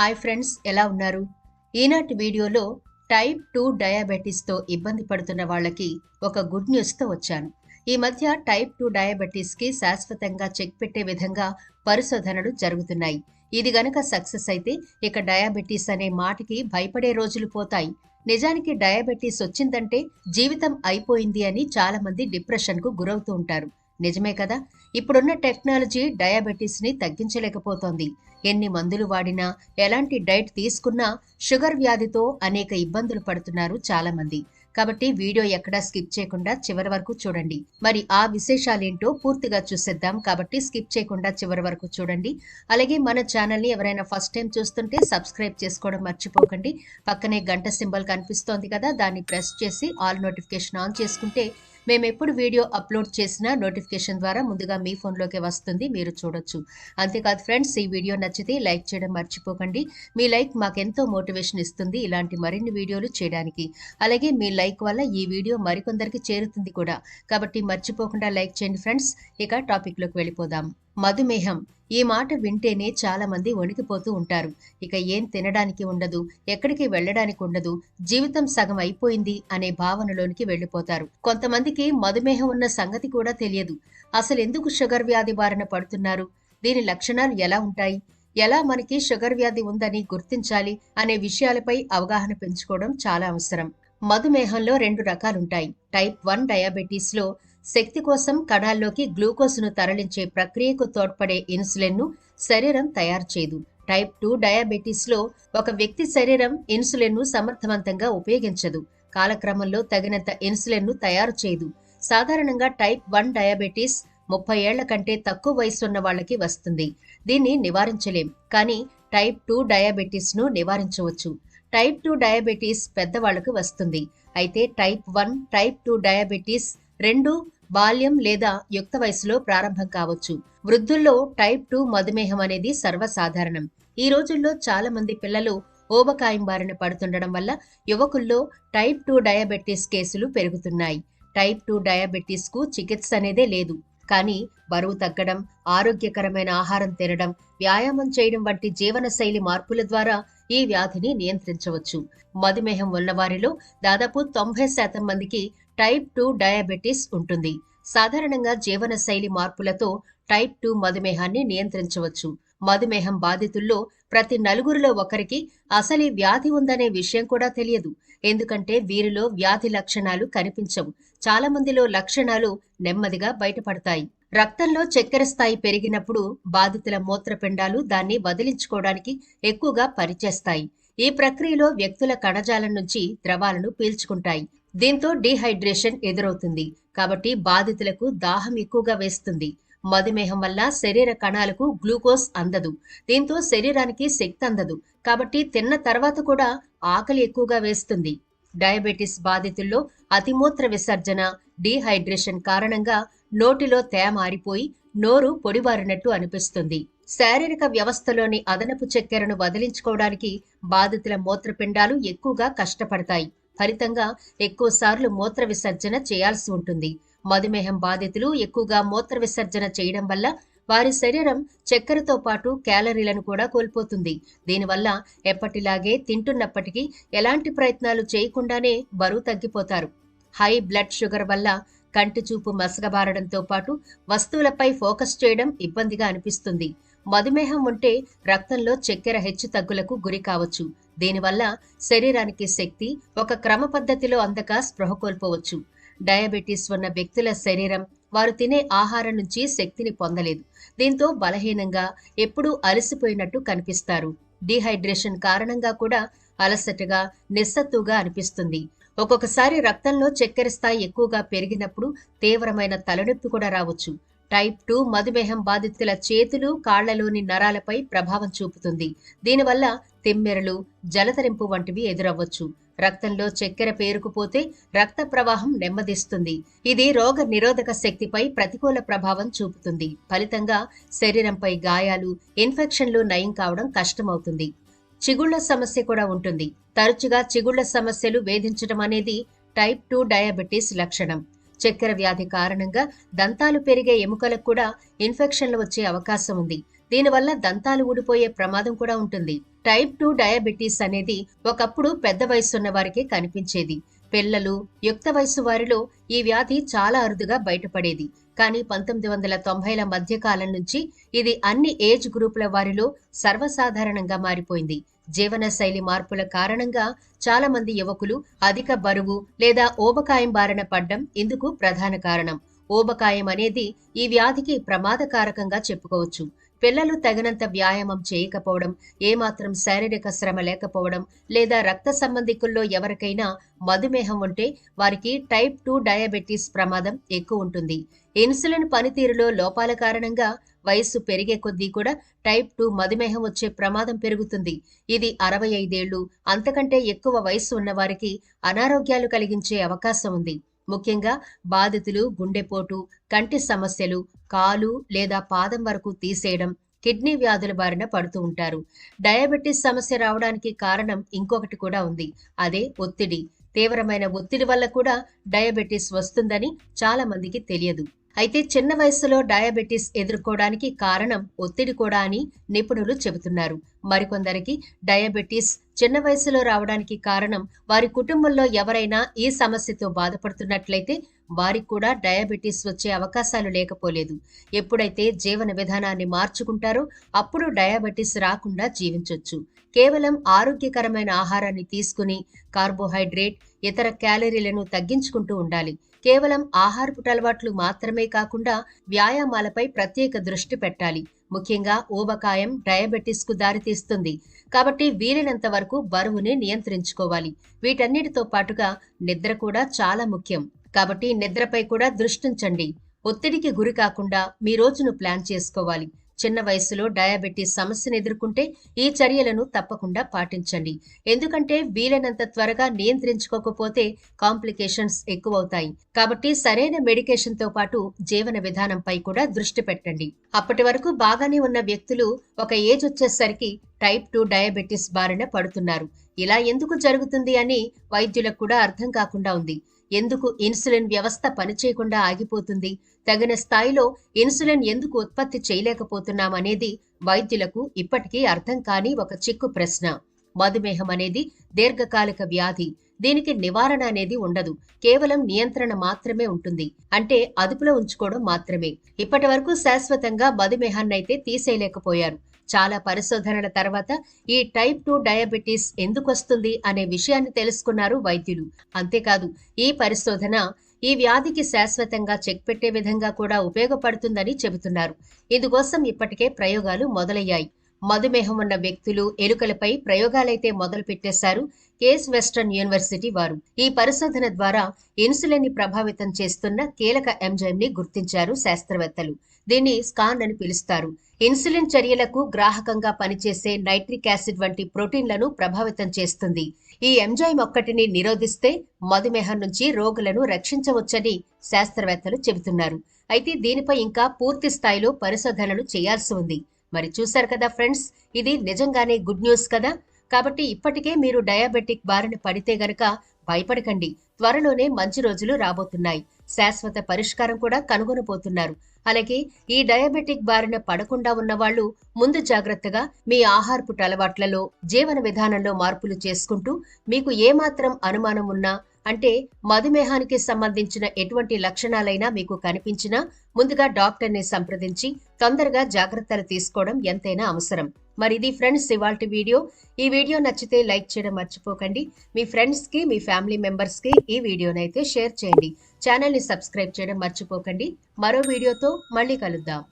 Hi friends ఎలా ఉన్నారు? ఈనాటి వీడియోలో టైప్ టూ డయాబెటీస్తో ఇబ్బంది పడుతున్న వాళ్ళకి ఒక గుడ్ న్యూస్తో వచ్చాను. ఈ మధ్య టైప్ టూ డయాబెటీస్కి శాశ్వతంగా చెక్ పెట్టే విధంగా పరిశోధనలు జరుగుతున్నాయి. ఇది గనక సక్సెస్ అయితే ఇక డయాబెటీస్ అనే మాటకి భయపడే రోజులు పోతాయి. నిజానికి డయాబెటీస్ వచ్చిందంటే జీవితం అయిపోయింది అని చాలా మంది డిప్రెషన్కు గురవుతూ ఉంటారు. నిజమే కదా? ఇప్పుడున్న టెక్నాలజీ డయాబెటీస్ని తగ్గించలేకపోతోంది. ఎన్ని మందులు వాడినా ఎలాంటి డైట్ తీసుకున్నా షుగర్ వ్యాధితో అనేక ఇబ్బందులు పడుతున్నారు చాలా మంది కాబట్టి వీడియో ఎక్కడా స్కిప్ చేయకుండా చివరి వరకు చూడండి. మరి ఆ విశేషాలేంటో పూర్తిగా చూసేద్దాం. కాబట్టి స్కిప్ చేయకుండా చివరి వరకు చూడండి. అలాగే మన ఛానల్ని ఎవరైనా ఫస్ట్ టైం చూస్తుంటే సబ్స్క్రైబ్ చేసుకోవడం మర్చిపోకండి. పక్కనే గంట సింబల్ కనిపిస్తోంది కదా దాన్ని ప్రెస్ చేసి ఆల్ నోటిఫికేషన్ ఆన్ చేసుకుంటే మేము ఎప్పుడు వీడియో అప్లోడ్ చేసినా నోటిఫికేషన్ ద్వారా ముందుగా మీ ఫోన్లోకి వస్తుంది మీరు చూడొచ్చు. అంతేకాదు ఫ్రెండ్స్ ఈ వీడియో నచ్చితే లైక్ చేయడం మర్చిపోకండి. మీ లైక్ మాకెంతో మోటివేషన్ ఇస్తుంది ఇలాంటి మరిన్ని వీడియోలు చేయడానికి. అలాగే మీ లైక్ వల్ల ఈ వీడియో మరికొందరికి చేరుతుంది కూడా. కాబట్టి మర్చిపోకుండా లైక్ చేయండి ఫ్రెండ్స్. ఇక టాపిక్లోకి వెళ్ళిపోదాం. మధుమేహం. ఈ మాట వింటేనే చాలా మంది వణికిపోతూ ఉంటారు. ఇక ఏం తినడానికి ఉండదు ఎక్కడికి వెళ్ళడానికి ఉండదు జీవితం సగం అయిపోయింది అనే భావనలోనికి వెళ్ళిపోతారు. కొంతమందికి మధుమేహం ఉన్న సంగతి కూడా తెలియదు. అసలు ఎందుకు షుగర్ వ్యాధి బారిన పడుతున్నారు? దీని లక్షణాలు ఎలా ఉంటాయి? ఎలా మనకి షుగర్ వ్యాధి ఉందని గుర్తించాలి అనే విషయాలపై అవగాహన పెంచుకోవడం చాలా అవసరం. మధుమేహంలో రెండు రకాలుంటాయి. టైప్ వన్ డయాబెటీస్లో శక్తి కోసం కణాల్లోకి గ్లూకోజ్ను తరలించే ప్రక్రియకు తోడ్పడే ఇన్సులిన్ను శరీరం తయారు చేయదు టైప్ టూ డయాబెటీస్లో ఒక వ్యక్తి శరీరం ఇన్సులిన్ను సమర్థవంతంగా ఉపయోగించదు. కాలక్రమంలో తగినంత ఇన్సులిన్ను తయారు చేయదు సాధారణంగా టైప్ వన్ డయాబెటీస్ ముప్పై ఏళ్ళ కంటే తక్కువ వయసు ఉన్న వాళ్ళకి వస్తుంది. దీన్ని నివారించలేం కానీ టైప్ టూ డయాబెటీస్ను నివారించవచ్చు. టైప్ టూ డయాబెటీస్ పెద్దవాళ్ళకు వస్తుంది. అయితే type one type two diabetes రెండు బాల్యం లేదా యుక్త వయసులో ప్రారంభం కావచ్చు. వృద్ధుల్లో టైప్ టూ మధుమేహం అనేది సర్వసాధారణం. ఈ రోజుల్లో చాలా మంది పిల్లలు ఓబకాయం బారిన పడుతుండడం వల్ల యువకుల్లో టైప్ టూ డయాబెటీస్ కేసులు పెరుగుతున్నాయి. టైప్ టూ డయాబెటీస్కు చికిత్స అనేదే లేదు. కానీ బరువు తగ్గడం ఆరోగ్యకరమైన ఆహారం తినడం వ్యాయామం చేయడం వంటి జీవనశైలి మార్పుల ద్వారా ఈ వ్యాధిని నియంత్రించవచ్చు. మధుమేహం ఉన్నవారిలో దాదాపు తొంభై శాతం మందికి టైప్ టూ డయాబెటీస్ ఉంటుంది. సాధారణంగా జీవనశైలి మార్పులతో టైప్ టూ మధుమేహాన్ని నియంత్రించవచ్చు. మధుమేహం బాధితుల్లో ప్రతి నలుగురిలో ఒకరికి అసలు వ్యాధి ఉందనే విషయం కూడా తెలియదు. ఎందుకంటే వీరిలో వ్యాధి లక్షణాలు కనిపించవు. చాలా మందిలో లక్షణాలు నెమ్మదిగా బయటపడతాయి. రక్తంలో చక్కెర స్థాయి పెరిగినప్పుడు బాధితుల మూత్రపిండాలు దాన్ని వదిలించుకోవడానికి ఎక్కువగా పనిచేస్తాయి. ఈ ప్రక్రియలో వ్యక్తుల కణజాలం నుంచి ద్రవాలను పీల్చుకుంటాయి. దీంతో డీహైడ్రేషన్ ఎదురవుతుంది. కాబట్టి బాధితులకు దాహం ఎక్కువగా వేస్తుంది. మధుమేహం వల్ల శరీర కణాలకు గ్లూకోజ్ అందదు. దీంతో శరీరానికి శక్తి అందదు. కాబట్టి తిన్న తర్వాత కూడా ఆకలి ఎక్కువగా వేస్తుంది. డయాబెటిస్ బాధితుల్లో అతిమూత్ర విసర్జన డీహైడ్రేషన్ కారణంగా నోటిలో తేమ ఆరిపోయి నోరు పొడిబారినట్టు అనిపిస్తుంది. శారీరక వ్యవస్థలోని అదనపు చక్కెరను వదిలించుకోవడానికి బాధితుల మూత్రపిండాలు ఎక్కువగా కష్టపడతాయి. ఫలితంగా ఎక్కువసార్లు మూత్ర విసర్జన చేయాల్సి ఉంటుంది. మధుమేహం బాధితులు ఎక్కువగా మూత్ర విసర్జన చేయడం వల్ల వారి శరీరం చక్కెరతో పాటు క్యాలరీలను కూడా కోల్పోతుంది. దీనివల్ల ఎప్పటిలాగే తింటున్నప్పటికీ ఎలాంటి ప్రయత్నాలు చేయకుండానే బరువు తగ్గిపోతారు. హై బ్లడ్ షుగర్ వల్ల కంటి చూపు మసగబారడంతో పాటు వస్తువులపై ఫోకస్ చేయడం ఇబ్బందిగా అనిపిస్తుంది. మధుమేహం ఉంటే రక్తంలో చక్కెర హెచ్చు తగ్గులకు గురి కావచ్చు. దీనివల్ల శరీరానికి శక్తి ఒక క్రమ పద్ధతిలో అందక స్పృహ కోల్పోవచ్చు. డయాబెటీస్ ఉన్న వ్యక్తుల శరీరం వారు తినే ఆహారం నుంచి శక్తిని పొందలేదు. దీంతో బలహీనంగా ఎప్పుడూ అలసిపోయినట్టు కనిపిస్తారు. డీహైడ్రేషన్ కారణంగా కూడా అలసటగా నిస్సత్తుగా అనిపిస్తుంది. ఒక్కొక్కసారి రక్తంలో చక్కెర స్థాయి ఎక్కువగా పెరిగినప్పుడు తీవ్రమైన తలనొప్పి కూడా రావచ్చు. టైప్ టూ మధుమేహం బాధితుల చేతులు కాళ్ళలోని నరాలపై ప్రభావం చూపుతుంది. దీనివల్ల తిమ్మెరలు జలతరింపు వంటివి ఎదురవ్వచ్చు. రక్తంలో చక్కెర పేరుకుపోతే రక్త ప్రవాహం నెమ్మదిస్తుంది. ఇది రోగ నిరోధక శక్తిపై ప్రతికూల ప్రభావం చూపుతుంది. ఫలితంగా శరీరంపై గాయాలు ఇన్ఫెక్షన్లు నయం కావడం కష్టమవుతుంది. చిగుళ్ళ సమస్య కూడా ఉంటుంది. తరచుగా చిగుళ్ళ సమస్యలు వేధించడం అనేది టైప్ టూ డయాబెటీస్ లక్షణం. చక్కెర వ్యాధి కారణంగా దంతాలు పెరిగే ఎముకలకు కూడా ఇన్ఫెక్షన్లు వచ్చే అవకాశం ఉంది. దీనివల్ల దంతాలు ఊడిపోయే ప్రమాదం కూడా ఉంటుంది. టైప్ టూ డయాబెటీస్ అనేది ఒకప్పుడు పెద్ద వయసున్న వారికి కనిపించేది. పిల్లలు యుక్త వయసు వారిలో ఈ వ్యాధి చాలా అరుదుగా బయటపడేది. కానీ పంతొమ్మిది వందల తొంభైల మధ్య కాలం నుంచి ఇది అన్ని ఏజ్ గ్రూపుల వారిలో సర్వసాధారణంగా మారిపోయింది. జీవనశైలి మార్పుల కారణంగా చాలా మంది యువకులు అధిక బరువు లేదా ఓబకాయం బారిన పడ్డం ఇందుకు ప్రధాన కారణం. ఓబకాయం అనేది ఈ వ్యాధికి ప్రమాదకారకంగా చెప్పుకోవచ్చు. పిల్లలు తగినంత వ్యాయామం చేయకపోవడం ఏమాత్రం శారీరక శ్రమ లేకపోవడం లేదా రక్త సంబంధికుల్లో ఎవరికైనా మధుమేహం ఉంటే వారికి టైప్ టూ డయాబెటీస్ ప్రమాదం ఎక్కువ ఉంటుంది. ఇన్సులిన్ పనితీరులో లోపాల కారణంగా వయస్సు పెరిగే కొద్దీ కూడా టైప్ టూ మధుమేహం వచ్చే ప్రమాదం పెరుగుతుంది. ఇది అరవై ఐదేళ్ళు అంతకంటే ఎక్కువ వయస్సు ఉన్నవారికి అనారోగ్యాలు కలిగించే అవకాశం ఉంది. ముఖ్యంగా బాధితులు గుండెపోటు కంటి సమస్యలు కాలు లేదా పాదం వరకు తీసేయడం కిడ్నీ వ్యాధుల బారిన పడుతూ ఉంటారు. డయాబెటీస్ సమస్య రావడానికి కారణం ఇంకొకటి కూడా ఉంది. అదే ఒత్తిడి. తీవ్రమైన ఒత్తిడి వల్ల కూడా డయాబెటీస్ వస్తుందని చాలా మందికి తెలియదు. అయితే చిన్న వయసులో డయాబెటీస్ ఎదుర్కోవడానికి కారణం ఒత్తిడి కూడా అని నిపుణులు చెబుతున్నారు. మరికొందరికి డయాబెటీస్ చిన్న వయసులో రావడానికి కారణం వారి కుటుంబంలో ఎవరైనా ఈ సమస్యతో బాధపడుతున్నట్లయితే వారికి కూడా డయాబెటీస్ వచ్చే అవకాశాలు లేకపోలేదు. ఎప్పుడైతే జీవన విధానాన్ని మార్చుకుంటారో అప్పుడు డయాబెటీస్ రాకుండా జీవించవచ్చు కేవలం ఆరోగ్యకరమైన ఆహారాన్ని తీసుకుని కార్బోహైడ్రేట్ ఇతర క్యాలరీలను తగ్గించుకుంటూ ఉండాలి. కేవలం ఆహారపు అలవాట్లు మాత్రమే కాకుండా వ్యాయామాలపై ప్రత్యేక దృష్టి పెట్టాలి. ముఖ్యంగా ఊబకాయం డయాబెటీస్కు దారితీస్తుంది. కాబట్టి వీలైనంత వరకు బరువుని నియంత్రించుకోవాలి. వీటన్నిటితో పాటుగా నిద్ర కూడా చాలా ముఖ్యం. కాబట్టి నిద్రపై కూడా దృష్టించండి. ఒత్తిడికి గురి కాకుండా మీ రోజును ప్లాన్ చేసుకోవాలి. చిన్న వయసులో డయాబెటీస్ సమస్యను ఎదుర్కొంటే ఈ చర్యలను తప్పకుండా పాటించండి. ఎందుకంటే వీలైనంత త్వరగా నియంత్రించుకోకపోతే కాంప్లికేషన్స్ ఎక్కువవుతాయి. కాబట్టి సరైన మెడికేషన్తో పాటు జీవన విధానంపై కూడా దృష్టి పెట్టండి. అప్పటి వరకు బాగానే ఉన్న వ్యక్తులు ఒక ఏజ్ వచ్చేసరికి టైప్ టూ డయాబెటీస్ బారిన పడుతున్నారు. ఇలా ఎందుకు జరుగుతుంది అని వైద్యులకు కూడా అర్థం కాకుండా ఉంది. ఎందుకు ఇన్సులిన్ వ్యవస్థ పనిచేయకుండా ఆగిపోతుంది? తగిన స్థాయిలో ఇన్సులిన్ ఎందుకు ఉత్పత్తి చేయలేకపోతున్నాం అనేది వైద్యులకు ఇప్పటికీ అర్థం కాని ఒక చిక్కు ప్రశ్న. మధుమేహం అనేది దీర్ఘకాలిక వ్యాధి. దీనికి నివారణ అనేది ఉండదు. కేవలం నియంత్రణ మాత్రమే ఉంటుంది. అంటే అదుపులో ఉంచుకోవడం మాత్రమే. ఇప్పటి వరకు శాశ్వతంగా మధుమేహాన్నైతే తీసేయలేకపోయారు. చాలా పరిశోధనల తర్వాత ఈ టైప్ టూ డయాబెటీస్ ఎందుకు వస్తుంది అనే విషయాన్ని తెలుసుకున్నారు వైద్యులు. అంతేకాదు ఈ పరిశోధన ఈ వ్యాధికి శాశ్వతంగా చెక్ పెట్టే విధంగా కూడా ఉపయోగపడుతుందని చెబుతున్నారు. ఇందుకోసం ఇప్పటికే ప్రయోగాలు మొదలయ్యాయి. మధుమేహం ఉన్న వ్యక్తులు ఎలుకలపై ప్రయోగాలైతే మొదలు పెట్టేశారు కేస్ వెస్టర్న్ యూనివర్సిటీ వారు. ఈ పరిశోధన ద్వారా ఇన్సులిన్ని ప్రభావితం చేస్తున్న కీలక ఎంజైమ్ని గుర్తించారు శాస్త్రవేత్తలు. దీన్ని స్కాన్ అని పిలుస్తారు. ఇన్సులిన్ చర్యలకు గ్రాహకంగా పనిచేసే నైట్రిక్ యాసిడ్ వంటి ప్రోటీన్లను ప్రభావితం చేస్తుంది. ఈ ఎంజైమ్ ఒక్కటిని నిరోధిస్తే మధుమేహం నుంచి రోగులను రక్షించవచ్చని శాస్త్రవేత్తలు చెబుతున్నారు. అయితే దీనిపై ఇంకా పూర్తి స్థాయిలో పరిశోధనలు చేయాల్సి ఉంది. మరి చూశారు కదా ఫ్రెండ్స్? ఇది నిజంగానే గుడ్ న్యూస్ కదా? కాబట్టి ఇప్పటికే మీరు డయాబెటిక్ బారిన పడితే గనక భయపడకండి. త్వరలోనే మంచి రోజులు రాబోతున్నాయి. శాశ్వత పరిష్కారం కూడా కనుగొనబోతున్నారు. అలాగే ఈ డయాబెటిక్ బారిన పడకుండా ఉన్నవాళ్ళు ముందు జాగ్రత్తగా మీ ఆహారపు అలవాట్లలో జీవన విధానంలో మార్పులు చేసుకుంటూ మీకు ఏమాత్రం అనుమానం ఉన్నా అంటే మధుమేహానికి సంబంధించిన ఎటువంటి లక్షణాలైనా మీకు కనిపించినా ముందుగా డాక్టర్ని సంప్రదించి తొందరగా జాగ్రత్తలు తీసుకోవడం ఎంతైనా అవసరం. మరి ఇది ఫ్రెండ్స్ ఇవాల్టి వీడియో. ఈ వీడియో నచ్చితే లైక్ చేయడం మర్చిపోకండి. మీ ఫ్రెండ్స్కి మీ ఫ్యామిలీ మెంబర్స్కి ఈ వీడియోనైతే షేర్ చేయండి. ఛానల్ని సబ్స్క్రైబ్ చేయడం మర్చిపోకండి. మరో వీడియోతో మళ్ళీ కలుద్దాం.